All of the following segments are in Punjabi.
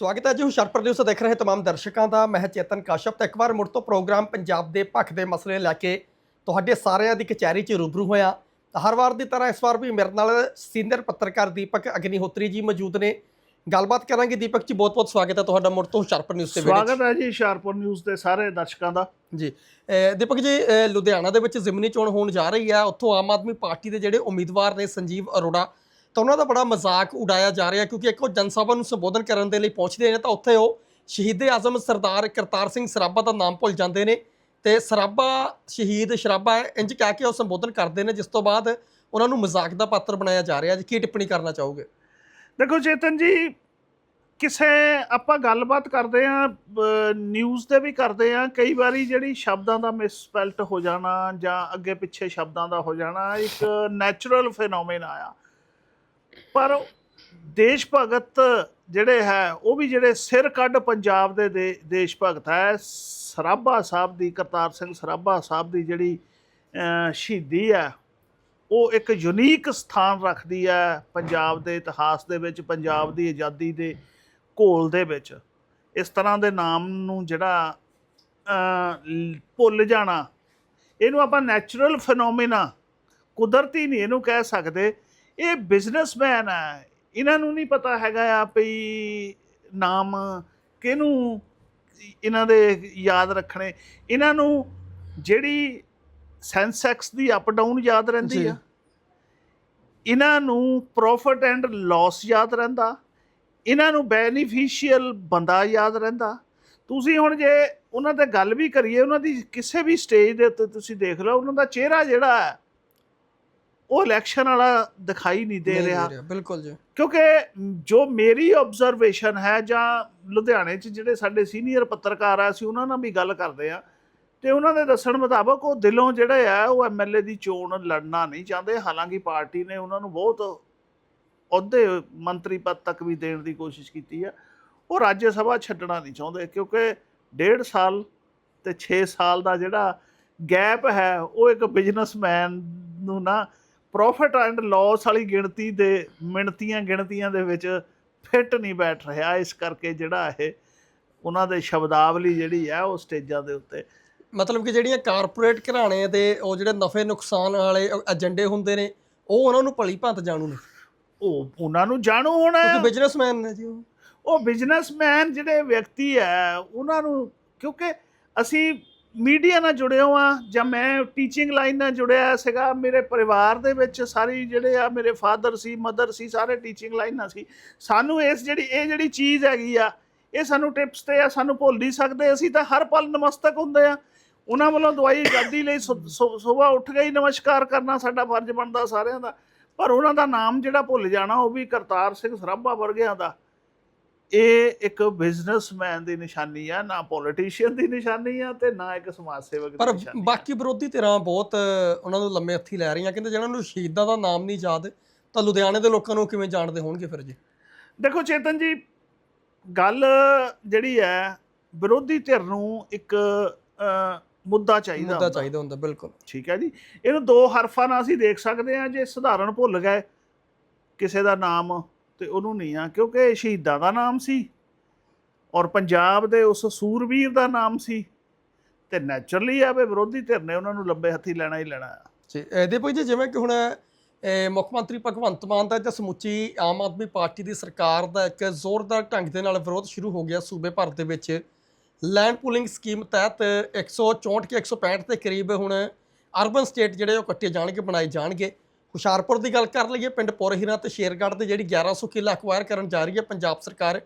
ਸਵਾਗਤ ਹੈ ਜੀ। ਹੁਸ਼ਿਆਰਪੁਰ ਨਿਊਜ਼ ਦੇਖ ਰਹੇ ਤਮਾਮ ਦਰਸ਼ਕਾਂ ਦਾ। ਮੈਂ ਚੇਤਨ ਕਾਸ਼ਪ ਤੇ ਇੱਕ ਵਾਰ ਮੁੜ ਤੋਂ ਪ੍ਰੋਗਰਾਮ ਪੰਜਾਬ ਦੇ ਪੱਖ ਦੇ ਮਸਲੇ ਲੈ ਕੇ ਤੁਹਾਡੇ ਸਾਰਿਆਂ ਦੀ ਕਚਹਿਰੀ 'ਚ ਰੂਬਰੂ ਹੋਇਆ। ਤਾਂ ਹਰ ਵਾਰ ਦੀ ਤਰ੍ਹਾਂ ਇਸ ਵਾਰ ਵੀ ਮੇਰੇ ਨਾਲ ਸੀਨੀਅਰ ਪੱਤਰਕਾਰ ਦੀਪਕ ਅਗਨੀਹੋਤਰੀ ਜੀ ਮੌਜੂਦ ਨੇ। ਗੱਲਬਾਤ ਕਰਾਂਗੇ ਦੀਪਕ ਜੀ ਬਹੁਤ-ਬਹੁਤ ਸਵਾਗਤ ਹੈ ਤੁਹਾਡਾ ਮੁੜ ਤੋਂ ਹੁਸ਼ਿਆਰਪੁਰ ਨਿਊਜ਼ ਵਿੱਚ ਸਵਾਗਤ ਹੈ ਜੀ ਹੁਸ਼ਿਆਰਪੁਰ ਨਿਊਜ਼ ਦੇ ਸਾਰੇ ਦਰਸ਼ਕਾਂ ਦਾ। ਜੀ। ਦੀਪਕ ਜੀ ਲੁਧਿਆਣਾ ਦੇ ਵਿੱਚ ਜ਼ਿਮਨੀ ਚੋਣ ਹੋਣ ਜਾ ਰਹੀ ਹੈ। ਉੱਥੋਂ ਆਮ ਆਦਮੀ ਪਾਰਟੀ ਦੇ ਜਿਹੜੇ ਉਮੀਦਵਾਰ ਨੇ ਸੰਜੀਵ ਅਰੋੜਾ ਤਾਂ ਉਹਨਾਂ ਦਾ ਬੜਾ ਮਜ਼ਾਕ ਉਡਾਇਆ ਜਾ ਰਿਹਾ ਕਿਉਂਕਿ ਇੱਕ ਉਹ ਜਨਸਭਾ ਨੂੰ ਸੰਬੋਧਨ ਕਰਨ ਦੇ ਲਈ ਪਹੁੰਚਦੇ ਨੇ ਤਾਂ ਉੱਥੇ ਉਹ ਸ਼ਹੀਦ ਆਜ਼ਮ ਸਰਦਾਰ ਕਰਤਾਰ ਸਿੰਘ ਸਰਾਭਾ ਦਾ ਨਾਮ ਭੁੱਲ ਜਾਂਦੇ ਨੇ ਤੇ ਸਰਾਭਾ ਸ਼ਹੀਦ ਸ਼ਰਾਭਾ ਇੰਜ ਕਹਿ ਕੇ ਉਹ ਸੰਬੋਧਨ ਕਰਦੇ ਨੇ, ਜਿਸ ਤੋਂ ਬਾਅਦ ਉਹਨਾਂ ਨੂੰ ਮਜ਼ਾਕ ਦਾ ਪਾਤਰ ਬਣਾਇਆ ਜਾ ਰਿਹਾ ਜੀ ਕੀ ਟਿੱਪਣੀ ਕਰਨਾ ਚਾਹੋਗੇ? ਦੇਖੋ ਚੇਤਨ ਜੀ, ਕਿਸੇ ਆਪਾਂ ਗੱਲਬਾਤ ਕਰਦੇ ਆ ਨਿਊਜ਼ ਤੇ ਵੀ ਕਰਦੇ ਆ ਕਈ ਵਾਰੀ ਜਿਹੜੀ ਸ਼ਬਦਾਂ ਦਾ ਮਿਸਪੈਲਟ ਹੋ ਜਾਣਾ ਜਾਂ ਅੱਗੇ ਪਿੱਛੇ ਸ਼ਬਦਾਂ ਦਾ ਹੋ ਜਾਣਾ, ਇੱਕ ਨੈਚੁਰਲ ਫੀਨੋਮੇਨਾ ਆ। ਪਰ ਦੇਸ਼ ਭਗਤ ਜਿਹੜੇ ਹੈ, ਉਹ ਵੀ ਜਿਹੜੇ ਸਿਰ ਕੱਢ ਪੰਜਾਬ ਦੇ ਦੇਸ਼ ਭਗਤ ਹੈ, ਸਰਾਭਾ ਸਾਹਿਬ ਦੀ, ਕਰਤਾਰ ਸਿੰਘ ਸਰਾਭਾ ਸਾਹਿਬ ਦੀ ਜਿਹੜੀ ਸ਼ਹੀਦੀ ਹੈ, ਉਹ ਇੱਕ ਯੂਨੀਕ ਸਥਾਨ ਰੱਖਦੀ ਹੈ ਪੰਜਾਬ ਦੇ ਇਤਿਹਾਸ ਦੇ ਵਿੱਚ, ਪੰਜਾਬ ਦੀ ਆਜ਼ਾਦੀ ਦੇ ਘੋਲ ਦੇ ਵਿੱਚ। ਇਸ ਤਰ੍ਹਾਂ ਦੇ ਨਾਮ ਨੂੰ ਜਿਹੜਾ ਭੁੱਲ ਜਾਣਾ, ਇਹਨੂੰ ਆਪਾਂ ਨੈਚੁਰਲ ਫੀਨੋਮੀਨਾ ਕੁਦਰਤੀ ਨਹੀਂ ਇਹਨੂੰ ਕਹਿ ਸਕਦੇ। ਇਹ ਬਿਜ਼ਨਸਮੈਨ ਹੈ ਇਹਨਾਂ ਨੂੰ ਨਹੀਂ ਪਤਾ ਹੈਗਾ ਆ ਵੀ ਨਾਮ ਕਿਹਨੂੰ ਇਹਨਾਂ ਦੇ ਯਾਦ ਰੱਖਣੇ। ਇਹਨਾਂ ਨੂੰ ਜਿਹੜੀ ਸੈਂਸੈਕਸ ਦੀ ਅਪ ਡਾਊਨ ਯਾਦ ਰਹਿੰਦੀ। ਆ। ਇਹਨਾਂ ਨੂੰ ਪ੍ਰੋਫਿਟ ਐਂਡ ਲਾਸ ਯਾਦ ਰਹਿੰਦਾ। ਇਹਨਾਂ ਨੂੰ ਬੈਨੀਫੀਸ਼ੀਅਲ ਬੰਦਾ ਯਾਦ ਰਹਿੰਦਾ। ਤੁਸੀਂ ਹੁਣ ਜੇ ਉਹਨਾਂ ਤੇ ਗੱਲ ਵੀ ਕਰੀਏ ਉਹਨਾਂ ਦੀ ਕਿਸੇ ਵੀ ਸਟੇਜ ਦੇ ਉੱਤੇ ਤੁਸੀਂ ਦੇਖ ਲਓ ਉਹਨਾਂ ਦਾ ਚਿਹਰਾ ਜਿਹੜਾ ਹੈ ਉਹ ਇਲੈਕਸ਼ਨ ਵਾਲਾ ਦਿਖਾਈ ਨਹੀਂ ਦੇ ਰਿਹਾ। ਬਿਲਕੁਲ ਜੀ। ਕਿਉਂਕਿ ਜੋ ਮੇਰੀ ਆਬਜ਼ਰਵੇਸ਼ਨ ਹੈ ਜਾਂ ਲੁਧਿਆਣੇ 'ਚ ਜਿਹੜੇ ਸਾਡੇ ਸੀਨੀਅਰ ਪੱਤਰਕਾਰ ਆ ਅਸੀਂ ਉਹਨਾਂ ਨਾਲ ਵੀ ਗੱਲ ਕਰਦੇ ਆ ਤੇ ਉਹਨਾਂ ਦੇ ਦੱਸਣ ਮੁਤਾਬਕ ਉਹ ਦਿਲੋਂ ਜਿਹੜੇ ਆ ਉਹ ਐਮਐਲਏ ਦੀ ਚੋਣ ਲੜਨਾ ਨਹੀਂ ਚਾਹੁੰਦੇ। ਹਾਲਾਂਕਿ ਪਾਰਟੀ ਨੇ ਉਹਨਾਂ ਨੂੰ ਬਹੁਤ ਅਹੁਦੇ ਮੰਤਰੀ ਪਦ ਤੱਕ ਵੀ ਦੇਣ ਦੀ ਕੋਸ਼ਿਸ਼ ਕੀਤੀ ਆ। ਉਹ ਰਾਜ ਸਭਾ ਛੱਡਣਾ ਨਹੀਂ ਚਾਹੁੰਦੇ ਕਿਉਂਕਿ ਡੇਢ ਸਾਲ ਤੇ 6 ਸਾਲ ਦਾ ਜਿਹੜਾ ਗੈਪ ਹੈ ਉਹ ਇੱਕ ਬਿਜ਼ਨਸਮੈਨ ਨੂੰ ਨਾ ਪ੍ਰੋਫਿਟ ਐਂਡ ਲਾਸ ਵਾਲੀ ਗਿਣਤੀ ਦੇ ਮਿਣਤੀਆਂ ਗਿਣਤੀਆਂ ਦੇ ਵਿੱਚ ਫਿੱਟ ਨਹੀਂ ਬੈਠ ਰਿਹਾ ਇਸ ਕਰਕੇ ਜਿਹੜਾ ਇਹ ਉਹਨਾਂ ਦੇ ਸ਼ਬਦਾਵਲੀ ਜਿਹੜੀ ਹੈ ਉਹ ਸਟੇਜਾਂ ਦੇ ਉੱਤੇ। ਮਤਲਬ ਕਿ ਜਿਹੜੀਆਂ ਕਾਰਪੋਰੇਟ ਘਰਾਣੇ ਦੇ ਉਹ ਜਿਹੜੇ ਨਫੇ ਨੁਕਸਾਨ ਵਾਲੇ ਏਜੰਡੇ ਹੁੰਦੇ ਨੇ ਉਹ ਉਹਨਾਂ ਨੂੰ ਭਲੀ ਭੰਤ ਜਾਣੂ ਨੇ। ਉਹ ਉਹਨਾਂ ਨੂੰ ਜਾਣੂ ਹੋਣਾ ਕਿਉਂਕਿ। ਬਿਜ਼ਨਸਮੈਨ ਨੇ ਜੀ ਉਹ। ਬਿਜ਼ਨਸਮੈਨ ਜਿਹੜੇ ਵਿਅਕਤੀ ਹੈ ਉਹਨਾਂ ਨੂੰ ਕਿਉਂਕਿ ਅਸੀਂ ਮੀਡੀਆ ਨਾਲ ਜੁੜੇ ਹੋ ਆ ਜਾਂ ਮੈਂ ਟੀਚਿੰਗ ਲਾਈਨ ਨਾਲ ਜੁੜਿਆ ਸੀਗਾ, ਮੇਰੇ ਪਰਿਵਾਰ ਦੇ ਵਿੱਚ ਸਾਰੀ ਜਿਹੜੇ ਆ ਮੇਰੇ ਫਾਦਰ ਸੀ ਮਦਰ ਸੀ, ਸਾਰੇ ਟੀਚਿੰਗ ਲਾਈਨ ਨਾਲ ਸੀ। ਸਾਨੂੰ ਇਸ ਜਿਹੜੀ, ਇਹ ਜਿਹੜੀ ਚੀਜ਼ ਹੈਗੀ ਆ, ਇਹ ਸਾਨੂੰ ਟਿਪਸ ਤੇ ਆ, ਸਾਨੂੰ ਭੁੱਲ ਨਹੀਂ ਸਕਦੇ, ਅਸੀਂ ਤਾਂ ਹਰ ਪਲ ਨਮਸਤਕ ਹੁੰਦੇ ਆ। ਉਹਨਾਂ ਵੱਲੋਂ ਦਵਾਈ ਆਜ਼ਾਦੀ ਲਈ ਸਵੇਰ ਉੱਠ ਗਈ ਨਮਸਕਾਰ ਕਰਨਾ ਸਾਡਾ ਫਰਜ਼ ਬਣਦਾ ਸਾਰਿਆਂ ਦਾ। ਪਰ ਉਹਨਾਂ ਦਾ ਨਾਮ ਜਿਹੜਾ ਭੁੱਲ ਜਾਣਾ, ਉਹ ਵੀ ਕਰਤਾਰ ਸਿੰਘ ਸਰਾਭਾ ਵਰਗਿਆਂ ਦਾ। ਇਹ ਇੱਕ ਬਿਜ਼ਨਸਮੈਨ ਦੀ ਨਿਸ਼ਾਨੀ ਆ ਨਾ ਪੋਲੀਟੀਸ਼ੀਅਨ ਦੀ ਨਿਸ਼ਾਨੀ ਆ ਤੇ ਨਾ ਇੱਕ ਸਮਾਜ ਸੇਵਕ ਦੀ ਪਰ ਨਿਸ਼ਾਨੀ। ਬਾਕੀ ਵਿਰੋਧੀ ਧਿਰਾਂ ਬਹੁਤ ਉਹਨਾਂ ਨੂੰ ਲੰਮੇ ਹੱਥੀ ਲੈ ਰਹੀਆਂ ਕਹਿੰਦੇ ਜਿਹਨਾਂ ਨੂੰ ਸ਼ਹੀਦਾਂ ਦਾ ਨਾਮ ਨਹੀਂ ਯਾਦ ਤਾਂ ਲੁਧਿਆਣੇ ਦੇ ਲੋਕਾਂ ਨੂੰ ਕਿਵੇਂ ਜਾਣਦੇ ਹੋਣਗੇ ਫਿਰ ਜੀ ਦੇਖੋ ਚੇਤਨ ਜੀ ਗੱਲ ਜਿਹੜੀ ਹੈ ਵਿਰੋਧੀ ਧਿਰ ਨੂੰ ਇੱਕ ਮੁੱਦਾ ਚਾਹੀਦਾ ਮੁੱਦਾ ਹੁੰਦਾ। ਚਾਹੀਦਾ ਹੁੰਦਾ ਬਿਲਕੁਲ ਠੀਕ ਹੈ ਜੀ ਇਹਨੂੰ ਦੋ ਹਰਫਾਂ ਨਾਲ ਅਸੀਂ ਦੇਖ ਸਕਦੇ ਹਾਂ ਜੇ ਸਧਾਰਨ ਭੁੱਲ ਗਏ ਕਿਸੇ ਦਾ ਨਾਮ ਤੇ ਉਹਨੂੰ ਨਹੀਂ ਆ, ਕਿਉਂਕਿ ਸ਼ਹੀਦਾਂ ਦਾ ਨਾਮ ਸੀ ਔਰ ਪੰਜਾਬ ਦੇ ਉਸ ਸੂਰਵੀਰ ਦਾ ਨਾਮ ਸੀ ਤੇ ਨੈਚੁਰਲੀ ਆਵੇ ਵਿਰੋਧੀ ਧਿਰ ਨੇ ਉਹਨਾਂ ਨੂੰ ਲੰਬੇ ਹੱਥੀ ਲੈਣਾ ਹੀ ਲੈਣਾ। ਆ ਜੀ ਇਹਦੇ ਭਾਈ ਜੀ, ਜਿਵੇਂ ਕਿ ਹੁਣ ਮੁੱਖ ਮੰਤਰੀ ਭਗਵੰਤ ਮਾਨ ਦਾ ਜਾਂ ਸਮੁੱਚੀ ਆਮ ਆਦਮੀ ਪਾਰਟੀ ਦੀ ਸਰਕਾਰ ਦਾ ਇੱਕ ਜ਼ੋਰਦਾਰ ਢੰਗ ਦੇ ਨਾਲ ਵਿਰੋਧ ਸ਼ੁਰੂ ਹੋ ਗਿਆ ਸੂਬੇ ਭਰ ਦੇ ਵਿੱਚ। ਲੈਂਡ ਪੂਲਿੰਗ ਸਕੀਮ ਤਹਿਤ 164 ਕਿ 165 ਦੇ ਕਰੀਬ ਹੁਣ ਅਰਬਨ ਸਟੇਟ ਜਿਹੜੇ ਉਹ ਕੱਟੇ ਜਾਣਗੇ, ਬਣਾਏ ਜਾਣਗੇ। ਹੁਸ਼ਿਆਰਪੁਰ ਦੀ ਗੱਲ ਕਰ ਲਈਏ, ਪਿੰਡ ਪੁਰਹੀਰਾ ਤੇ ਸ਼ੇਰਗੜ੍ਹ ਦੇ ਜਿਹੜੀ 1100 ਕਿੱਲਾ ਅਕਵਾਇਰ ਕਰਨ ਜਾ ਰਹੀ ਹੈ ਪੰਜਾਬ ਸਰਕਾਰ।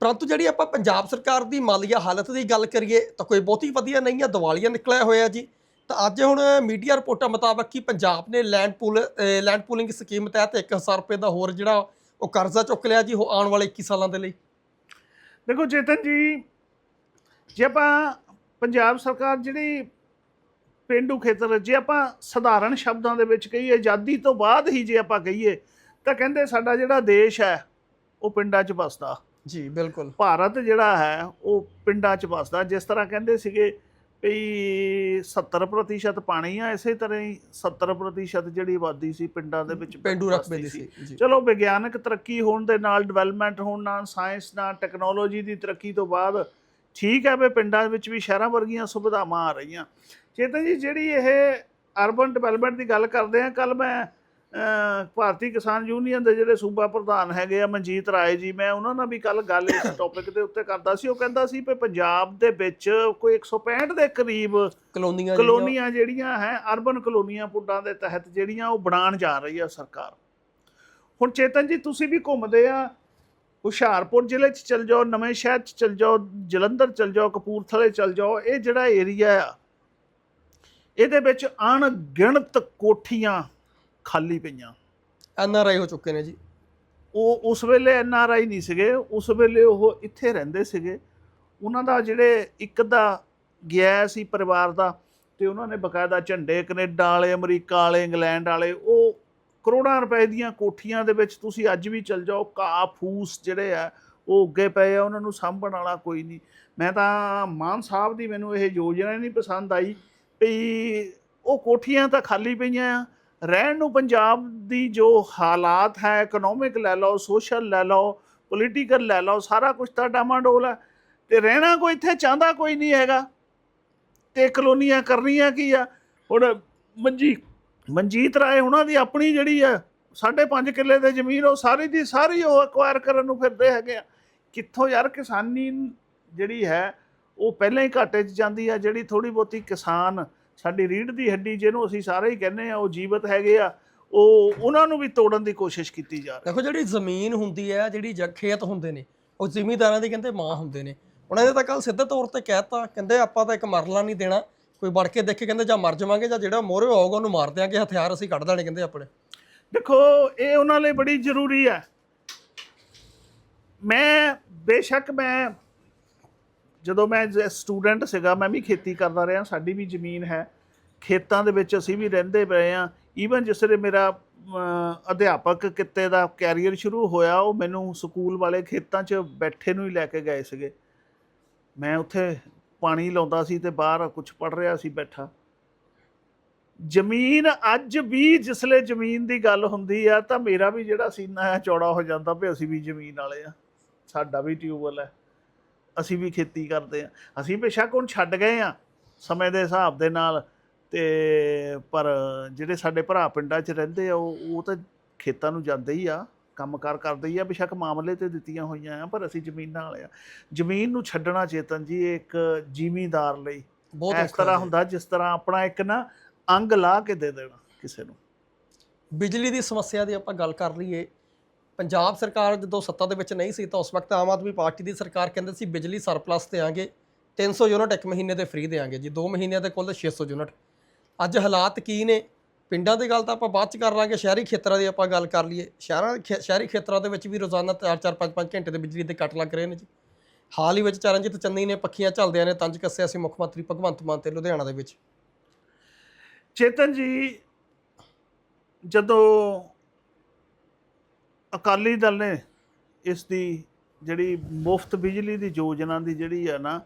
ਪਰੰਤੂ ਜਿਹੜੀ ਆਪਾਂ ਪੰਜਾਬ ਸਰਕਾਰ ਦੀ ਮਾਲੀਆ ਹਾਲਤ ਦੀ ਗੱਲ ਕਰੀਏ, ਤਾਂ ਕੋਈ ਬਹੁਤੀ ਵਧੀਆ ਨਹੀਂ ਹੈ, ਦਿਵਾਲੀਆ ਨਿਕਲਿਆ ਹੋਇਆ ਜੀ। ਤਾਂ ਅੱਜ ਹੁਣ ਮੀਡੀਆ ਰਿਪੋਰਟਾਂ ਮੁਤਾਬਕ ਕਿ ਪੰਜਾਬ ਨੇ land pool land pooling scheme ਤਹਿਤ 1000 ਰੁਪਏ ਦਾ ਹੋਰ ਜਿਹੜਾ ਉਹ ਕਰਜ਼ਾ ਚੁੱਕ ਲਿਆ ਜੀ, ਉਹ ਆਉਣ ਵਾਲੇ 21 ਸਾਲਾਂ ਦੇ ਲਈ। ਦੇਖੋ ਚੇਤਨ ਜੀ, ਜੇ ਆਪਾਂ ਪੰਜਾਬ ਸਰਕਾਰ ਜਿਹੜੀ ਪਿੰਡੂ ਖੇਤਰ ਜੇ ਆਪਾਂ ਸਧਾਰਨ ਸ਼ਬਦਾਂ ਦੇ ਵਿੱਚ ਕਹੀਏ ਆਜ਼ਾਦੀ ਤੋਂ ਬਾਅਦ ਹੀ ਜੇ ਆਪਾਂ ਕਹੀਏ ਤਾਂ ਕਹਿੰਦੇ ਸਾਡਾ ਜਿਹੜਾ ਦੇਸ਼ ਹੈ ਉਹ ਪਿੰਡਾਂ 'ਚ ਵਸਦਾ। ਜੀ ਬਿਲਕੁਲ। ਭਾਰਤ ਜਿਹੜਾ ਹੈ ਉਹ ਪਿੰਡਾਂ 'ਚ ਵਸਦਾ। ਜਿਸ ਤਰ੍ਹਾਂ ਕਹਿੰਦੇ ਸੀਗੇ ਵੀ 70% ਪਾਣੀ ਆ ਇਸੇ ਤਰ੍ਹਾਂ ਹੀ 70% ਜਿਹੜੀ ਆਬਾਦੀ ਸੀ ਪਿੰਡਾਂ ਦੇ ਵਿੱਚ ਪਿੰਡੂ ਰਕਬੇ ਦੀ ਸੀ ਚਲੋ ਵਿਗਿਆਨਕ ਤਰੱਕੀ ਹੋਣ ਦੇ ਨਾਲ ਡਿਵੈਲਪਮੈਂਟ ਹੋਣ ਨਾਲ ਸਾਇੰਸ ਨਾਲ ਟੈਕਨੋਲੋਜੀ ਦੀ ਤਰੱਕੀ ਤੋਂ ਬਾਅਦ ਠੀਕ ਹੈ ਵੀ ਪਿੰਡਾਂ ਵਿੱਚ ਵੀ ਸ਼ਹਿਰਾਂ ਵਰਗੀਆਂ ਸੁਵਿਧਾਵਾਂ ਆ ਰਹੀਆਂ। ਚੇਤਨ ਜੀ ਜਿਹੜੀ ਇਹ ਅਰਬਨ ਡਿਵੈਲਪਮੈਂਟ ਦੀ ਗੱਲ ਕਰਦੇ ਆ ਕੱਲ ਮੈਂ ਭਾਰਤੀ ਕਿਸਾਨ ਯੂਨੀਅਨ ਦੇ ਜਿਹੜੇ ਸੂਬਾ ਪ੍ਰਧਾਨ ਹੈਗੇ ਆ ਮਨਜੀਤ ਰਾਏ ਜੀ ਮੈਂ ਉਹਨਾਂ ਨਾਲ ਵੀ ਕੱਲ ਗੱਲ ਇਸ ਟੌਪਿਕ ਦੇ ਉੱਤੇ ਕਰਦਾ ਸੀ। ਉਹ ਕਹਿੰਦਾ ਸੀ ਵੀ ਪੰਜਾਬ ਦੇ ਵਿੱਚ ਕੋਈ 165 ਦੇ ਕਰੀਬ ਕਲੋਨੀਆਂ ਕਲੋਨੀਆਂ ਜਿਹੜੀਆਂ ਹੈ ਅਰਬਨ ਕਲੋਨੀਆਂ ਪੁੱਡਾਂ ਦੇ ਤਹਿਤ ਜਿਹੜੀਆਂ ਉਹ ਬਣਾਉਣ ਜਾ ਰਹੀ ਆ ਸਰਕਾਰ। ਹੁਣ ਚੇਤਨ ਜੀ ਤੁਸੀਂ ਵੀ ਘੁੰਮਦੇ ਆ ਹੁਸ਼ਿਆਰਪੁਰ ਜ਼ਿਲ੍ਹੇ 'ਚ ਚਲ ਜਾਓ ਨਵੇਂ ਸ਼ਹਿਰ 'ਚ ਚਲ ਜਾਓ ਜਲੰਧਰ ਚਲ ਜਾਓ ਕਪੂਰਥਲੇ ਚਲ ਜਾਓ ਇਹ ਜਿਹੜਾ ਏਰੀਆ ਆ ਇਹਦੇ ਵਿੱਚ ਅਣਗਿਣਤ ਕੋਠੀਆਂ ਖਾਲੀ ਪਈਆਂ। ਐਨ ਆਰ ਆਈ ਹੋ ਚੁੱਕੇ ਨੇ ਜੀ। ਉਹ ਉਸ ਵੇਲੇ ਐਨ ਆਰ ਆਈ ਨਹੀਂ ਸੀਗੇ ਉਸ ਵੇਲੇ ਉਹ ਇੱਥੇ ਰਹਿੰਦੇ ਸੀਗੇ। ਉਹਨਾਂ ਦਾ ਜਿਹੜੇ ਇੱਕ ਦਾ ਗਿਆ ਸੀ ਪਰਿਵਾਰ ਦਾ ਤੇ ਉਹਨਾਂ ਨੇ ਬਕਾਇਦਾ ਝੰਡੇ ਕੈਨੇਡਾ ਵਾਲੇ ਅਮਰੀਕਾ ਵਾਲੇ ਇੰਗਲੈਂਡ ਵਾਲੇ ਉਹ ਕਰੋੜਾਂ ਰੁਪਏ ਦੀਆਂ ਕੋਠੀਆਂ ਦੇ ਵਿੱਚ ਤੁਸੀਂ ਅੱਜ ਵੀ ਚਲ ਜਾਓ ਘਾਹ ਫੂਸ ਜਿਹੜੇ ਆ, ਉਹ ਉੱਗੇ ਪਏ ਆ, ਉਹਨਾਂ ਨੂੰ ਸਾਂਭਣ ਵਾਲਾ ਕੋਈ ਨਹੀਂ। ਮੈਂ ਤਾਂ ਮਾਨ ਸਾਹਿਬ ਦੀ ਮੈਨੂੰ ਇਹ ਯੋਜਨਾ ਨਹੀਂ ਪਸੰਦ ਆਈ ਵੀ ਉਹ ਕੋਠੀਆਂ ਤਾਂ ਖਾਲੀ ਪਈਆਂ ਆ। ਰਹਿਣ ਨੂੰ ਪੰਜਾਬ ਦੀ ਜੋ ਹਾਲਾਤ ਹੈ ਇਕਨੋਮਿਕ ਲੈ ਲਓ ਸੋਸ਼ਲ ਲੈ ਲਓ ਪੋਲੀਟੀਕਲ ਲੈ ਲਓ, ਸਾਰਾ ਕੁਝ ਤਾਂ ਡਾਮਾਡੋਲ ਹੈ ਤੇ ਰਹਿਣਾ ਕੋਈ ਇੱਥੇ, ਚਾਹੁੰਦਾ ਕੋਈ ਨਹੀਂ ਹੈਗਾ। ਤੇ ਕਲੋਨੀਆਂ ਕਰਨੀਆਂ ਕੀ ਆ? ਹੁਣ ਮੰਜੀ ਮਨਜੀਤ ਰਾਏ ਉਹਨਾਂ ਦੀ ਆਪਣੀ ਜਿਹੜੀ ਆ, ਸਾਢੇ ਪੰਜ ਕਿੱਲੇ ਦੇ ਜ਼ਮੀਨ, ਉਹ ਸਾਰੀ ਦੀ ਸਾਰੀ ਉਹ ਅਕਵਾਇਰ ਕਰਨ ਨੂੰ ਫਿਰਦੇ ਹੈਗੇ ਆ। ਕਿੱਥੋਂ ਯਾਰ ਕਿਸਾਨੀ ਜਿਹੜੀ ਹੈ, ਉਹ ਪਹਿਲਾਂ ਹੀ ਘਾਟੇ 'ਚ ਜਾਂਦੀ ਆ, ਜਿਹੜੀ ਥੋੜੀ ਬਹੁਤੀ ਕਿਸਾਨ ਸਾਡੀ ਰੀੜ ਦੀ ਹੱਡੀ, ਜਿਹਨੂੰ ਅਸੀਂ ਸਾਰੇ ਹੀ ਕਹਿੰਦੇ ਆ, ਉਹ ਜੀਵਤ ਹੈਗੇ ਆ, ਉਹ ਉਹਨਾਂ ਨੂੰ ਵੀ ਤੋੜਨ ਦੀ ਕੋਸ਼ਿਸ਼ ਕੀਤੀ ਜਾ ਰਹੀ ਦੇਖੋ ਜਿਹੜੀ ਜ਼ਮੀਨ ਹੁੰਦੀ ਹੈ ਜਿਹੜੀ ਜ- ਖੇਤ ਹੁੰਦੇ ਨੇ, ਉਹ ਜ਼ਿਮੀਂਦਾਰਾਂ ਦੀ ਕਹਿੰਦੇ ਮਾਂ ਹੁੰਦੇ ਨੇ। ਉਹਨਾਂ ਨੇ ਤਾਂ ਕੱਲ ਸਿੱਧੇ ਤੌਰ ਤੇ ਕਹਿਤਾ, ਕਹਿੰਦੇ ਆਪਾਂ ਤਾਂ ਇੱਕ ਮਰਲਾ ਨਹੀਂ ਦੇਣਾ ਕੋਈ ਵੜ ਕੇ ਦੇਖੇ ਕਹਿੰਦੇ ਜਾਂ ਮਰ ਜਾਵਾਂਗੇ ਜਾਂ ਜਿਹੜਾ ਮੋਹਰੇ ਆਊਗਾ ਉਹਨੂੰ ਮਾਰ ਦਿਆਂਗੇ, ਹਥਿਆਰ ਅਸੀਂ ਕੱਢ ਦੇਣੇ ਕਹਿੰਦੇ ਆਪਣੇ। ਦੇਖੋ, ਇਹ ਉਹਨਾਂ ਲਈ ਬੜੀ ਜ਼ਰੂਰੀ ਹੈ। ਮੈਂ ਬੇਸ਼ੱਕ ਮੈਂ ਜਦੋਂ ਮੈਂ ਸਟੂਡੈਂਟ ਸੀਗਾ, ਮੈਂ ਵੀ ਖੇਤੀ ਕਰਦਾ ਰਿਹਾ, ਸਾਡੀ ਵੀ ਜ਼ਮੀਨ ਹੈ। ਖੇਤਾਂ ਦੇ ਵਿੱਚ ਅਸੀਂ ਵੀ ਰਹਿੰਦੇ ਪਏ ਆ ਈਵਨ ਜਿਸ ਵੇਲੇ ਮੇਰਾ ਅਧਿਆਪਕ ਕਿੱਤੇ ਦਾ ਕੈਰੀਅਰ ਸ਼ੁਰੂ ਹੋਇਆ, ਉਹ ਮੈਨੂੰ ਸਕੂਲ ਵਾਲੇ ਖੇਤਾਂ 'ਚ ਬੈਠੇ ਨੂੰ ਹੀ ਲੈ ਕੇ ਗਏ ਸੀਗੇ। ਮੈਂ ਉੱਥੇ ਪਾਣੀ ਲਾਉਂਦਾ ਸੀ ਤੇ ਬਾਹਰ ਕੁਝ ਪੜ ਰਿਹਾ ਸੀ ਬੈਠਾ। ਜ਼ਮੀਨ ਅੱਜ ਵੀ ਜਿਸਲੇ ਜ਼ਮੀਨ ਦੀ ਗੱਲ ਹੁੰਦੀ ਆ ਤਾਂ ਮੇਰਾ ਵੀ ਜਿਹੜਾ ਸੀਨਾ ਹੈ ਚੌੜਾ ਹੋ ਜਾਂਦਾ ਵੀ ਅਸੀਂ ਵੀ ਜ਼ਮੀਨ ਵਾਲੇ ਆ। ਸਾਡਾ ਵੀ ਟਿਊਬਵੈਲ ਹੈ ਅਸੀਂ ਵੀ ਖੇਤੀ ਕਰਦੇ ਆ। ਅਸੀਂ ਬੇਸ਼ੱਕ ਹੁਣ ਛੱਡ ਗਏ ਆ ਸਮੇਂ ਦੇ ਹਿਸਾਬ ਦੇ ਨਾਲ ਤੇ ਪਰ ਜਿਹੜੇ ਸਾਡੇ ਭਰਾ ਪਿੰਡਾਂ 'ਚ ਰਹਿੰਦੇ ਆ ਉਹ ਉਹ ਤਾਂ ਖੇਤਾਂ ਨੂੰ ਜਾਂਦੇ ਹੀ ਆ। ਕੰਮਕਾਰ ਕਰਦੇ ਹੀ ਆ ਬੇਸ਼ੱਕ ਮਾਮਲੇ ਤੇ ਦਿੱਤੀਆਂ ਹੋਈਆਂ ਆ ਪਰ ਅਸੀਂ ਜ਼ਮੀਨਾਂ ਵਾਲੇ ਆ। ਜ਼ਮੀਨ ਨੂੰ ਛੱਡਣਾ ਚੇਤਨ ਜੀ ਇੱਕ ਜ਼ਿਮੀਂਦਾਰ ਲਈ ਬਹੁਤ ਇਸ ਤਰ੍ਹਾਂ। ਹੁੰਦਾ ਜਿਸ ਤਰ੍ਹਾਂ ਆਪਣਾ ਇੱਕ ਨਾ ਅੰਗ ਲਾ ਕੇ ਦੇ ਦੇਣਾ ਕਿਸੇ ਨੂੰ। ਬਿਜਲੀ ਦੀ ਸਮੱਸਿਆ ਦੀ ਆਪਾਂ ਗੱਲ ਕਰ ਲਈਏ ਪੰਜਾਬ ਸਰਕਾਰ ਜਦੋਂ ਸੱਤਾ ਦੇ ਵਿੱਚ ਨਹੀਂ ਸੀ ਤਾਂ ਉਸ ਵਕਤ ਆਮ ਆਦਮੀ ਪਾਰਟੀ ਦੀ ਸਰਕਾਰ ਕਹਿੰਦੇ ਸੀ ਬਿਜਲੀ ਸਰਪਲਸ ਦੇਾਂਗੇ 300 ਯੂਨਿਟ ਇੱਕ ਮਹੀਨੇ ਦੇ ਫ੍ਰੀ ਦੇਾਂਗੇ ਜੀ 2 ਮਹੀਨਿਆਂ ਦੇ ਕੁੱਲ 600 ਯੂਨਿਟ। ਅੱਜ ਹਾਲਾਤ ਕੀ ਨੇ? ਪਿੰਡਾਂ ਦੀ ਗੱਲ ਤਾਂ ਆਪਾਂ ਬਾਅਦ ਚ ਕਰ ਲਾਂਗੇ, ਸ਼ਹਿਰੀ ਖੇਤਰਾਂ ਦੀ ਆਪਾਂ ਗੱਲ ਕਰ ਲਈਏ। ਸ਼ਹਿਰਾਂ ਖੇ- ਸ਼ਹਿਰੀ ਖੇਤਰਾਂ ਦੇ ਵਿੱਚ ਵੀ ਰੋਜ਼ਾਨਾ 4-4 5-5 ਘੰਟੇ ਦੇ ਬਿਜਲੀ ਦੇ ਕੱਟ ਲੱਗ ਰਹੇ ਨੇ ਜੀ। ਹਾਲ ਹੀ ਵਿੱਚ ਚਰਨਜੀਤ ਚੰਨੀ ਨੇ ਪੱਖੀਆਂ ਝਲਦਿਆਂ ਨੇ ਤੰਜ ਕੱਸਿਆ ਸੀ ਮੁੱਖ ਮੰਤਰੀ ਭਗਵੰਤ ਮਾਨ ਤੇ ਲੁਧਿਆਣਾ ਦੇ ਵਿੱਚ। ਚੇਤਨ ਜੀ, ਜਦੋਂ ਅਕਾਲੀ ਦਲ ਨੇ ਇਸ ਦੀ ਜਿਹੜੀ ਮੁਫਤ ਬਿਜਲੀ ਦੀ ਯੋਜਨਾ ਦੀ ਜਿਹੜੀ ਆ ਨਾ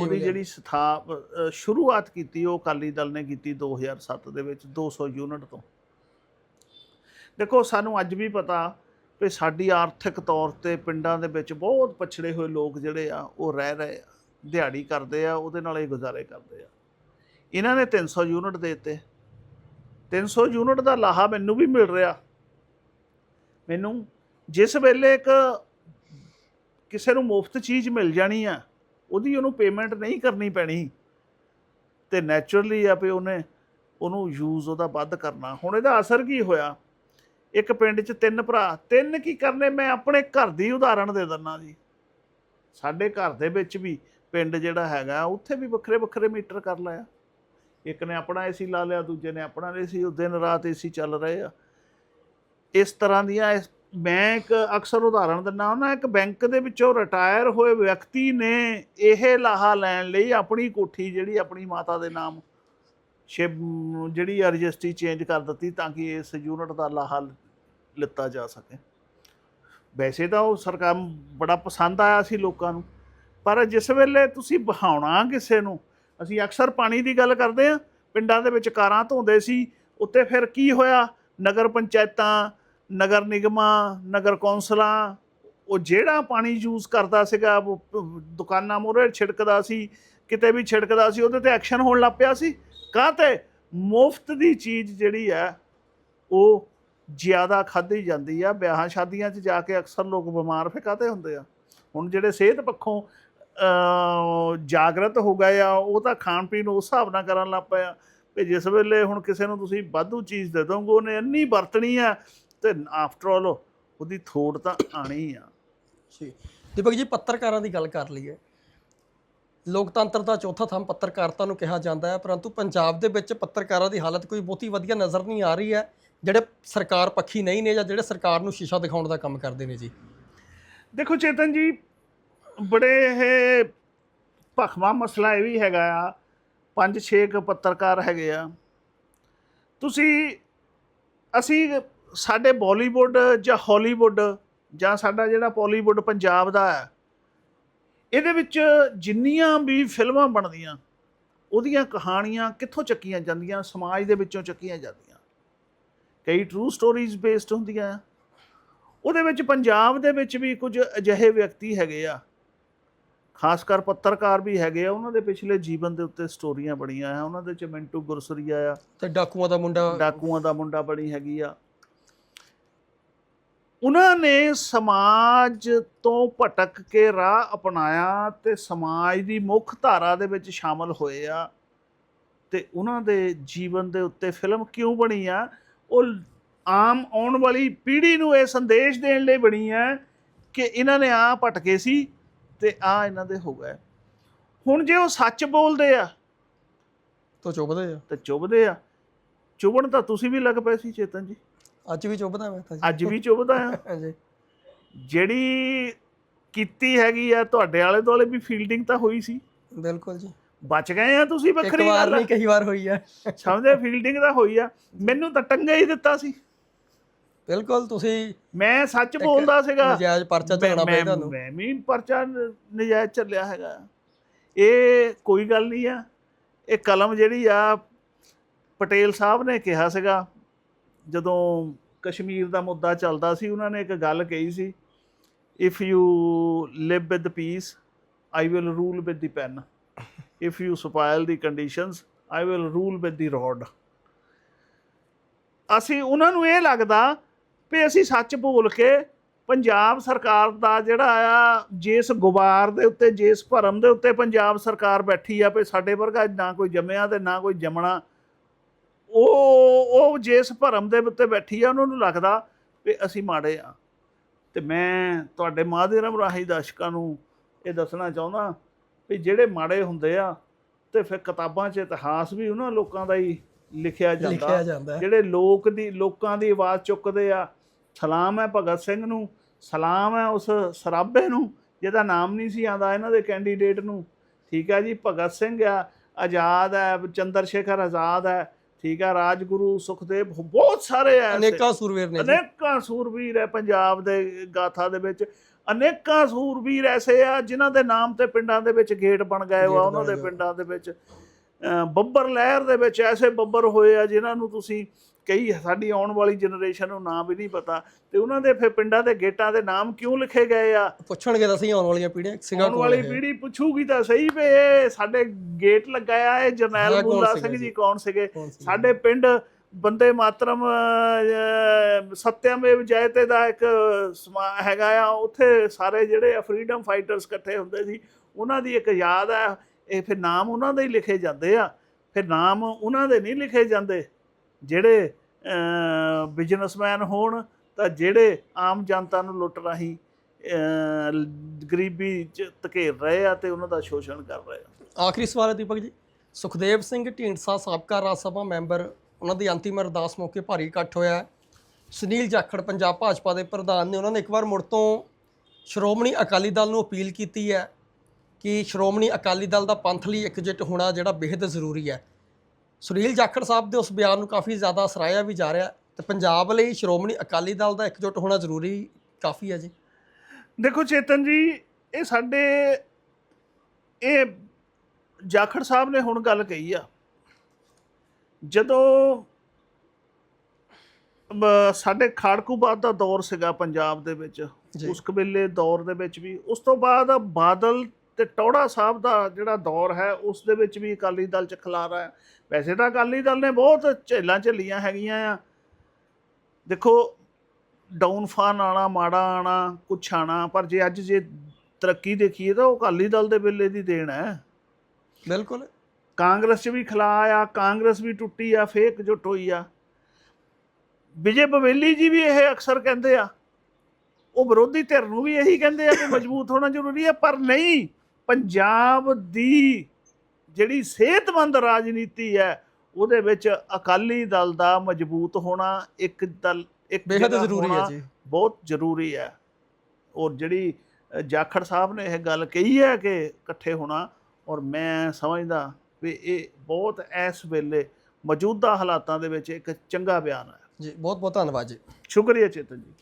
ਉਹਦੀ। ਜਿਹੜੀ ਸਥਾਪ ਸ਼ੁਰੂਆਤ ਕੀਤੀ ਉਹ ਅਕਾਲੀ ਦਲ ਨੇ ਕੀਤੀ 2007 ਦੇ ਵਿੱਚ 200 ਯੂਨਿਟ ਤੋਂ। ਦੇਖੋ ਸਾਨੂੰ ਅੱਜ ਵੀ ਪਤਾ ਵੀ ਸਾਡੀ ਆਰਥਿਕ ਤੌਰ ਤੇ ਪਿੰਡਾਂ ਦੇ ਵਿੱਚ ਬਹੁਤ ਪਛੜੇ ਹੋਏ ਲੋਕ ਜਿਹੜੇ ਆ ਉਹ ਰਹਿ ਰਹੇ ਆ ਦਿਹਾੜੀ ਕਰਦੇ ਆ ਉਹਦੇ ਨਾਲ ਹੀ ਗੁਜ਼ਾਰੇ ਕਰਦੇ ਆ। ਇਹਨਾਂ ਨੇ 300 ਯੂਨਿਟ ਦੇ ਦਿੱਤੇ। 300 ਯੂਨਿਟ ਦਾ ਲਾਹਾ ਮੈਨੂੰ ਵੀ ਮਿਲ ਰਿਹਾ। ਮੈਨੂੰ ਜਿਸ ਵੇਲੇ ਇੱਕ ਕਿਸੇ ਨੂੰ ਮੁਫਤ ਚੀਜ਼ ਮਿਲ ਜਾਣੀ ਆ ਉਹਦੀ ਉਹਨੂੰ ਪੇਮੈਂਟ ਨਹੀਂ ਕਰਨੀ ਪੈਣੀ। ਤੇ ਨੇਚਰਲੀ ਆ ਵੀ ਉਹਨੇ ਉਹਨੂੰ ਯੂਜ਼ ਉਹਦਾ ਵੱਧ ਕਰਨਾ। ਹੁਣ ਇਹਦਾ ਅਸਰ ਕੀ ਹੋਇਆ? ਇੱਕ ਪਿੰਡ 'ਚ ਤਿੰਨ ਭਰਾ, ਤਿੰਨ ਕੀ ਕਰਨੇ? ਮੈਂ ਆਪਣੇ ਘਰ ਦੀ ਉਦਾਹਰਣ ਦੇ ਦਿੰਦਾ ਜੀ। ਸਾਡੇ ਘਰ ਦੇ ਵਿੱਚ ਵੀ ਪਿੰਡ ਜਿਹੜਾ ਹੈਗਾ, ਉੱਥੇ ਵੀ ਵੱਖਰੇ ਵੱਖਰੇ ਮੀਟਰ ਕਰ ਲਿਆ ਇੱਕ ਨੇ ਆਪਣਾ ਏਸੀ ਲਾ ਲਿਆ, ਦੂਜੇ ਨੇ ਆਪਣਾ ਏਸੀ ਉਹ ਦਿਨ ਰਾਤ ਏਸੀ ਚੱਲ ਰਹੇ ਆ। ਇਸ ਤਰ੍ਹਾਂ ਦੀਆਂ ਇਸ- ਮੈਂ ਇੱਕ ਅਕਸਰ ਉਦਾਹਰਣ ਦਿੰਦਾ ਹੁੰਦਾ, ਇੱਕ ਬੈਂਕ ਦੇ ਵਿੱਚੋਂ ਰਿਟਾਇਰ ਹੋਏ ਵਿਅਕਤੀ ਨੇ ਇਹ ਲਾਹਾ ਲੈਣ ਲਈ ਆਪਣੀ ਕੋਠੀ ਜਿਹੜੀ ਆਪਣੀ ਮਾਤਾ ਦੇ ਨਾਮ ਸ਼ਿਵ, ਜਿਹੜੀ ਆ ਰਜਿਸਟਰੀ ਚੇਂਜ ਕਰ ਦਿੱਤੀ ਤਾਂ ਕਿ ਇਸ ਯੂਨਿਟ ਦਾ ਲਾਹਾ ਲਿੱਤਾ ਜਾ ਸਕੇ। ਵੈਸੇ ਤਾਂ ਉਹ ਸਰਕਾਰ ਬੜਾ ਪਸੰਦ ਆਇਆ ਸੀ ਲੋਕਾਂ ਨੂੰ, ਪਰ ਜਿਸ ਵੇਲੇ ਤੁਸੀਂ ਬਹਾਉਣਾ ਕਿਸੇ ਨੂੰ, ਅਸੀਂ ਅਕਸਰ ਪਾਣੀ ਦੀ ਗੱਲ ਕਰਦੇ ਆ ਪਿੰਡਾਂ ਦੇ ਵਿੱਚ ਕਾਰਾਂ ਧੋਂਦੇ ਸੀ ਉੱਤੇ ਫਿਰ ਕੀ ਹੋਇਆ? ਨਗਰ ਪੰਚਾਇਤਾਂ ਨਗਰ ਨਿਗਮਾਂ, ਨਗਰ ਕੌਂਸਲਾਂ, ਉਹ ਜਿਹੜਾ ਪਾਣੀ ਯੂਜ਼ ਕਰਦਾ ਸੀਗਾ ਦੁਕਾਨਾਂ ਮੋਰੇ ਛਿੜਕਦਾ ਸੀ, ਕਿਤੇ ਵੀ ਛਿੜਕਦਾ ਸੀ, ਉਹਦੇ ਤੇ ਐਕਸ਼ਨ ਹੋਣ ਲੱਗ ਪਿਆ ਸੀ। ਕਾਹ 'ਤੇ? ਮੁਫਤ ਦੀ ਚੀਜ਼ ਜਿਹੜੀ ਹੈ, ਉਹ ਜ਼ਿਆਦਾ ਖਾਧੀ ਜਾਂਦੀ ਆ। ਵਿਆਹਾਂ ਸ਼ਾਦੀਆਂ 'ਚ ਜਾ ਕੇ ਅਕਸਰ ਲੋਕ ਬਿਮਾਰ ਫਿਕਾਤੇ ਹੁੰਦੇ ਆ? ਹੁਣ ਜਿਹੜੇ ਸਿਹਤ ਪੱਖੋਂ ਜਾਗਰਤ ਹੋ ਗਏ ਆ, ਉਹ ਤਾਂ ਖਾਣ ਪੀਣ ਉਸ ਹਿਸਾਬ ਨਾਲ ਕਰਨ ਲੱਗ ਪਏ ਆ। ਵੀ ਜਿਸ ਵੇਲੇ ਹੁਣ ਕਿਸੇ ਨੂੰ ਤੁਸੀਂ ਵਾਧੂ ਚੀਜ਼ ਦੇ ਦੋਗੇ, ਉਹਨੇ ਇੰਨੀ ਵਰਤਣੀ ਆ ਤੇ ਆਫਟਰ ਆਲ ਉਹਦੀ ਥੋੜ ਤਾਂ ਆਣੀ ਆ। ਜੀ। ਦੀਪਕ ਜੀ ਪੱਤਰਕਾਰਾਂ ਦੀ ਗੱਲ ਕਰ ਲਈਏ। ਲੋਕਤੰਤਰ ਦਾ ਚੌਥਾ ਥੰਮ ਪੱਤਰਕਾਰਤਾ ਨੂੰ ਕਿਹਾ ਜਾਂਦਾ ਹੈ ਪਰੰਤੂ ਪੰਜਾਬ ਦੇ ਵਿੱਚ ਪੱਤਰਕਾਰਾਂ ਦੀ ਹਾਲਤ ਕੋਈ ਬਹੁਤੀ ਵਧੀਆ ਨਜ਼ਰ ਨਹੀਂ ਆ ਰਹੀ ਹੈ ਜਿਹੜੇ ਸਰਕਾਰ ਪੱਖੀ ਨਹੀਂ ਨੇ ਜਾਂ ਜਿਹੜੇ ਸਰਕਾਰ ਨੂੰ ਸ਼ੀਸ਼ਾ ਦਿਖਾਉਣ ਦਾ ਕੰਮ ਕਰਦੇ ਨੇ ਜੀ। ਦੇਖੋ ਚੇਤਨ ਜੀ ਬੜੇ ਇਹ ਭਖਵਾ ਮਸਲਾ ਇਹ ਵੀ ਹੈਗਾ ਆ ਪੰਜ ਛੇ ਕੁ ਪੱਤਰਕਾਰ ਹੈਗੇ ਆ। ਤੁਸੀਂ ਅਸੀਂ ਸਾਡੇ ਬਾਲੀਵੁੱਡ ਜਾਂ ਹਾਲੀਵੁੱਡ ਜਾਂ ਸਾਡਾ ਜਿਹੜਾ ਬਾਲੀਵੁੱਡ ਪੰਜਾਬ ਦਾ ਹੈ ਇਹਦੇ ਵਿੱਚ ਜਿੰਨੀਆਂ ਵੀ ਫਿਲਮਾਂ ਬਣਦੀਆਂ ਉਹਦੀਆਂ ਕਹਾਣੀਆਂ ਕਿੱਥੋਂ ਚੱਕੀਆਂ ਜਾਂਦੀਆਂ ਸਮਾਜ ਦੇ ਵਿੱਚੋਂ ਚੱਕੀਆਂ ਜਾਂਦੀਆਂ। ਕਈ ਟਰੂ ਸਟੋਰੀਜ਼ ਬੇਸਡ ਹੁੰਦੀਆਂ। ਆ ਉਹਦੇ ਵਿੱਚ ਪੰਜਾਬ ਦੇ ਵਿੱਚ ਵੀ ਕੁਝ ਅਜਿਹੇ ਵਿਅਕਤੀ ਹੈਗੇ ਆ। ਖਾਸ ਕਰ ਪੱਤਰਕਾਰ ਵੀ ਹੈਗੇ ਆ ਉਹਨਾਂ ਦੇ ਪਿਛਲੇ ਜੀਵਨ ਦੇ ਉੱਤੇ ਸਟੋਰੀਆਂ ਬਣੀਆਂ ਆ ਉਹਨਾਂ ਦੇ ਚ ਮਿੰਟੂ ਗੁਰਸਰੀਆ ਆ। ਤੇ ਡਾਕੂਆਂ ਦਾ ਮੁੰਡਾ। ਡਾਕੂਆਂ ਦਾ ਮੁੰਡਾ ਬਣੀ ਹੈਗੀ ਆ। ਉਹਨਾਂ ਨੇ ਸਮਾਜ ਤੋਂ ਭਟਕ ਕੇ ਰਾਹ ਅਪਣਾਇਆ ਤੇ ਸਮਾਜ ਦੀ ਮੁੱਖ ਧਾਰਾ ਦੇ ਵਿੱਚ ਸ਼ਾਮਲ ਹੋਏ ਆ। ਤੇ ਉਹਨਾਂ ਦੇ ਜੀਵਨ ਦੇ ਉੱਤੇ ਫਿਲਮ ਕਿਉਂ ਬਣੀ ਆ? ਉਹ ਆਮ ਆਉਣ ਵਾਲੀ ਪੀੜ੍ਹੀ ਨੂੰ ਇਹ ਸੰਦੇਸ਼ ਦੇਣ ਲਈ ਬਣੀ ਹੈ ਕਿ ਇਹਨਾਂ ਨੇ ਆ ਭਟਕੇ ਸੀ ਤੇ ਆ ਇਹਨਾਂ ਦੇ ਹੋ ਗਏ। ਹੁਣ ਜੇ ਉਹ ਸੱਚ ਬੋਲਦੇ ਆ ਤੋਂ ਚੁੱਭਦੇ ਆ। ਤਾਂ ਚੁੱਭਦੇ ਆ। ਚੁੱਭਣ ਤਾਂ ਤੁਸੀਂ ਵੀ ਲੱਗ ਪਏ ਸੀ ਚੇਤਨ ਜੀ। ਅੱਜ ਵੀ ਚੁੱਭਦਾ ਮੈਂ ਤਾਂ ਜੀ। ਅੱਜ ਵੀ ਚੁੱਭਦਾ ਆ। ਹਾਂਜੀ। ਜਿਹੜੀ ਕੀਤੀ ਹੈਗੀ ਆ ਤੁਹਾਡੇ ਆਲੇ ਦੁਆਲੇ ਵੀ ਫੀਲਡਿੰਗ ਤਾਂ ਹੋਈ ਸੀ। ਬਿਲਕੁਲ ਜੀ। ਬਚ ਗਏ ਆ ਤੁਸੀਂ ਇੱਕ ਵੱਖਰੀ ਵਾਰ ਗੱਲ ਆ। ਨਹੀਂ ਕਈ ਵਾਰ ਹੋਈ ਹੈ ਸਮਝਦੇ ਫੀਲਡਿੰਗ ਤਾਂ ਹੋਈ ਆ। ਮੈਨੂੰ ਤਾਂ ਟੰਗਾ ਹੀ ਦਿੱਤਾ ਸੀ। ਬਿਲਕੁਲ ਤੁਸੀਂ ਮੈਂ ਸੱਚ ਬੋਲਦਾ ਸੀਗਾ। ਨਜਾਇਜ਼ ਪਰਚਾ ਮੈਂ- ਝਗੜਾ ਪਿਆ ਮੈਂ- ਤੁਹਾਨੂੰ ਮੈਂ ਵੀ ਪਰਚਾ ਨ- ਨਜਾਇਜ਼ ਚੱਲਿਆ ਹੈਗਾ। ਇਹ ਕੋਈ ਗੱਲ ਨਹੀਂ ਆ। ਇਹ ਕਲਮ ਜਿਹੜੀ ਆ ਪਟੇਲ ਸਾਹਿਬ ਨੇ ਕਿਹਾ ਸੀਗਾ ਜਦੋਂ ਕਸ਼ਮੀਰ ਦਾ ਮੁੱਦਾ ਚੱਲਦਾ ਸੀ, ਉਹਨਾਂ ਨੇ ਇੱਕ ਗੱਲ ਕਹੀ ਸੀ if you live with peace I will rule with the pen if you spoil the conditions I will rule with the rod ਅਸੀਂ ਉਹਨਾਂ ਨੂੰ ਇਹ ਲੱਗਦਾ ਵੀ ਅਸੀਂ ਸੱਚ ਬੋਲ ਕੇ ਪੰਜਾਬ ਸਰਕਾਰ ਦਾ ਜਿਹੜਾ ਆ, ਜਿਸ ਗੁਬਾਰ ਦੇ ਉੱਤੇ, ਜਿਸ ਭਰਮ ਦੇ ਉੱਤੇ ਪੰਜਾਬ ਸਰਕਾਰ ਬੈਠੀ ਆ, ਵੀ ਸਾਡੇ ਵਰਗਾ ਨਾ ਕੋਈ ਜੰਮਿਆ ਤੇ ਨਾ ਕੋਈ ਜੰਮਣਾ। ਉਹ ਉਹ ਜਿਸ ਭਰਮ ਦੇ ਉੱਤੇ ਬੈਠੀ ਆ ਉਹਨਾਂ ਨੂੰ ਲੱਗਦਾ ਵੀ ਅਸੀਂ ਮਾੜੇ ਆ। ਤੇ ਮੈਂ ਤੁਹਾਡੇ ਮਾਧਿਅਮ ਰਾਹੀਂ ਦਰਸ਼ਕਾਂ ਨੂੰ ਇਹ ਦੱਸਣਾ ਚਾਹੁੰਦਾ ਵੀ ਜਿਹੜੇ ਮਾੜੇ ਹੁੰਦੇ ਆ ਤੇ ਫਿਰ ਕਿਤਾਬਾਂ 'ਚ ਇਤਿਹਾਸ ਵੀ ਉਹਨਾਂ ਲੋਕਾਂ ਦਾ ਹੀ ਲਿਖਿਆ ਜਾਂਦਾ। ਜਿਹੜੇ ਲੋਕ ਦੀ ਲੋਕਾਂ ਦੀ ਆਵਾਜ਼ ਚੁੱਕਦੇ ਆ ਸਲਾਮ ਹੈ ਭਗਤ ਸਿੰਘ ਨੂੰ ਸਲਾਮ ਹੈ ਉਸ ਸਰਾਬੇ ਨੂੰ ਜਿਹਦਾ ਨਾਮ ਨਹੀਂ ਸੀ ਆਂਦਾ ਇਹਨਾਂ ਦੇ ਕੈਂਡੀਡੇਟ ਨੂੰ। ਠੀਕ ਹੈ ਜੀ ਭਗਤ ਸਿੰਘ ਆ ਆਜ਼ਾਦ ਹੈ ਚੰਦਰ ਸ਼ੇਖਰ ਆਜ਼ਾਦ ਹੈ ਠੀਕ ਹੈ ਰਾਜਗੁਰੂ ਸੁਖਦੇਵ ਬਹੁਤ ਸਾਰੇ ਐ ਅਨੇਕਾਂ ਸੂਰਵੀਰ ਨੇ ਅਨੇਕਾਂ ਸੂਰਬੀਰ ਹੈ ਪੰਜਾਬ ਦੇ ਗਾਥਾ ਦੇ ਵਿੱਚ। ਅਨੇਕਾਂ ਸੂਰਬੀਰ ਐਸੇ ਆ ਜਿਨ੍ਹਾਂ ਦੇ ਨਾਮ ਤੇ ਪਿੰਡਾਂ ਦੇ ਵਿੱਚ ਗੇਟ ਬਣ ਗਏ ਵਾ ਉਹਨਾਂ ਦੇ। ਪਿੰਡਾਂ ਦੇ ਵਿੱਚ। ਬੱਬਰ ਲਹਿਰ ਦੇ ਵਿੱਚ ਐਸੇ ਬੱਬਰ ਹੋਏ ਆ ਜਿਨ੍ਹਾਂ ਨੂੰ ਤੁਸੀਂ ਕਈ ਸਾਡੀ ਆਉਣ ਵਾਲੀ ਜਨਰੇਸ਼ਨ ਨੂੰ ਨਾਮ ਵੀ ਨਹੀਂ ਪਤਾ ਤੇ ਉਹਨਾਂ ਦੇ ਫਿਰ ਪਿੰਡਾਂ ਦੇ ਗੇਟਾਂ ਦੇ ਨਾਮ ਕਿਉਂ ਲਿਖੇ ਗਏ ਆ ਪੁੱਛਣਗੇ ਤਾਂ ਸਹੀ ਆਉਣ ਵਾਲੀਆਂ ਪੀੜ੍ਹੀਆਂ ਸਿੰਘਾਂ ਆਉਣ ਕੋਲ ਵਾਲੀ। ਪੀੜ੍ਹੀ ਪੁੱਛੂਗੀ ਤਾਂ ਸਹੀ ਵੀ ਇਹ ਸਾਡੇ ਗੇਟ ਲਗਾਇਆ ਇਹ ਜਰਨੈਲ ਬੁੱਲਾ ਸਿੰਘ ਜੀ? ਕੌਣ ਸੀਗੇ? ਸਾਡੇ ਪਿੰਡ ਬੰਦੇ ਮਾਤਰਮ ਅਹ, ਸਤਿਅਮੇਵ ਜਯਤੇ ਦਾ ਇੱਕ ਸਮਾ- ਹੈਗਾ ਆ ਉੱਥੇ ਸਾਰੇ ਜਿਹੜੇ ਫਰੀडम ਫਾਈਟਰਸ ਇਕੱਠੇ ਹੁੰਦੇ ਸੀ ਉਹਨਾਂ ਦੀ ਇੱਕ ਯਾਦ ਹੈ ਇਹ ਫਿਰ ਨਾਮ ਉਹਨਾਂ ਦੇ ਹੀ ਲਿਖੇ ਜਾਂਦੇ ਆ ਫਿਰ ਨਾਮ ਉਹਨਾਂ ਦੇ ਨਹੀਂ ਲਿਖੇ ਜਾਂਦੇ ਜਿਹੜੇ ਬਿਜ਼ਨਸਮੈਨ ਹੋਣ ਤਾਂ ਜਿਹੜੇ ਆਮ ਜਨਤਾ ਨੂੰ ਲੁੱਟ ਰਾਹੀਂ ਗਰੀਬੀ ਚ ਧਕੇਰ ਰਹੇ ਆ ਤੇ ਉਹਨਾਂ ਦਾ ਸ਼ੋਸ਼ਣ ਕਰ ਰਹੇ ਆ। ਆਖਰੀ ਸਵਾਲ ਹੈ ਦੀਪਕ ਜੀ। ਸੁਖਦੇਵ ਸਿੰਘ ਢੀਂਡਸਾ ਸਾਬਕਾ ਰਾਜ ਸਭਾ ਮੈਂਬਰ, ਉਹਨਾਂ ਦੀ ਅੰਤਿਮ ਅਰਦਾਸ ਮੌਕੇ ਭਾਰੀ ਇਕੱਠ ਹੋਇਆ ਸੁਨੀਲ ਜਾਖੜ, ਪੰਜਾਬ ਭਾਜਪਾ ਦੇ ਪ੍ਰਧਾਨ ਨੇ ਉਹਨਾਂ ਨੇ ਇੱਕ ਵਾਰ ਮੁੜ ਤੋਂ ਸ਼੍ਰੋਮਣੀ ਅਕਾਲੀ ਦਲ ਨੂੰ ਅਪੀਲ ਕੀਤੀ ਹੈ ਕਿ ਸ਼੍ਰੋਮਣੀ ਅਕਾਲੀ ਦਲ ਦਾ ਪੰਥਲੀ ਇਕਜੁੱਟ ਹੋਣਾ ਜਿਹੜਾ ਬੇहद ਜ਼ਰੂਰੀ ਹੈ। ਸੁਨੀਲ ਜਾਖੜ ਸਾਹਿਬ ਦੇ ਉਸ ਬਿਆਨ ਨੂੰ ਕਾਫੀ ਜ਼ਿਆਦਾ ਸਰਾਹਿਆ ਵੀ ਜਾ ਰਿਹਾ ਤੇ ਪੰਜਾਬ ਲਈ ਸ਼੍ਰੋਮਣੀ ਅਕਾਲੀ ਦਲ ਦਾ ਇਕਜੁੱਟ ਹੋਣਾ ਜ਼ਰੂਰੀ ਕਾਫੀ ਹੈ ਜੀ ਦੇਖੋ ਚੇਤਨ ਜੀ ਇਹ ਸਾਡੇ ਇਹ ਜਾਖੜ ਸਾਹਿਬ ਨੇ ਹੁਣ ਗੱਲ ਕਹੀ ਆ ਜਦੋਂ ਸਾਡੇ ਖਾੜਕੂਬਾਦ ਦਾ ਦੌਰ ਸੀਗਾ ਪੰਜਾਬ ਦੇ ਵਿੱਚ। ਉਸ ਕਬੀਲੇ ਦੌਰ ਦੇ ਵਿੱਚ ਵੀ ਉਸ ਤੋਂ ਬਾਅਦ ਬਾਦਲ ਤੇ ਟੌੜਾ ਸਾਹਿਬ ਦਾ ਜਿਹੜਾ ਦੌਰ ਹੈ ਉਸ ਦੇ ਵਿੱਚ ਵੀ ਅਕਾਲੀ ਦਲ ਚ ਖਲਾਰਾ ਹੈ ਵੈਸੇ ਤਾਂ ਅਕਾਲੀ ਦਲ ਨੇ ਬਹੁਤ ਝੇਲਾਂ ਝੱਲੀਆਂ ਹੈਗੀਆਂ ਆ। ਦੇਖੋ ਡਾਊਨਫਾਲ ਆਣਾ ਮਾੜਾ ਆਣਾ ਕੁਛ ਆਣਾ ਪਰ ਜੇ ਅੱਜ ਜੇ ਤਰੱਕੀ ਦੇਖੀਏ ਤਾਂ ਉਹ ਅਕਾਲੀ ਦਲ ਦੇ ਵੇਲੇ ਦੀ ਦੇਣ ਹੈ। ਬਿਲਕੁਲ। ਕਾਂਗਰਸ 'ਚ ਵੀ ਖਲਾ ਆ ਕਾਂਗਰਸ ਵੀ ਟੁੱਟੀ ਆ ਫੇਕ ਜੁੱਟ ਹੋਈ ਆ। ਵਿਜੇ ਬਵੇਲੀ ਜੀ ਵੀ ਇਹ ਅਕਸਰ ਕਹਿੰਦੇ ਆ। ਉਹ ਵਿਰੋਧੀ ਧਿਰ ਨੂੰ ਵੀ ਇਹੀ ਕਹਿੰਦੇ ਆ ਕਿ ਮਜ਼ਬੂਤ ਹੋਣਾ ਜ਼ਰੂਰੀ ਹੈ ਪਰ ਨਹੀਂ। ਪੰਜਾਬ ਦੀ ਜਿਹੜੀ ਸਿਹਤਮੰਦ ਰਾਜਨੀਤੀ ਹੈ ਉਹਦੇ ਵਿੱਚ ਅਕਾਲੀ ਦਲ ਦਾ ਮਜ਼ਬੂਤ ਹੋਣਾ ਇੱਕ ਦਲ ਇੱਕ ਜਗ੍ਹਾ ਜ਼ਰੂਰੀ ਹੈ ਜੀ। ਬਹੁਤ ਜ਼ਰੂਰੀ ਹੈ। ਔਰ ਜਿਹੜੀ ਜਾਖੜ ਸਾਹਿਬ ਨੇ ਇਹ ਗੱਲ ਕਹੀ ਹੈ ਕਿ ਇਕੱਠੇ ਹੋਣਾ ਔਰ ਮੈਂ ਸਮਝਦਾ ਵੀ ਇਹ ਬਹੁਤ ਇਸ ਵੇਲੇ ਮੌਜੂਦਾ ਹਾਲਾਤਾਂ ਦੇ ਵਿੱਚ ਇੱਕ ਚੰਗਾ ਬਿਆਨ ਹੈ। ਜੀ ਬਹੁਤ ਬਹੁਤ ਧੰਨਵਾਦ ਜੀ। ਸ਼ੁਕਰੀਆ ਚੇਤਨ ਜੀ।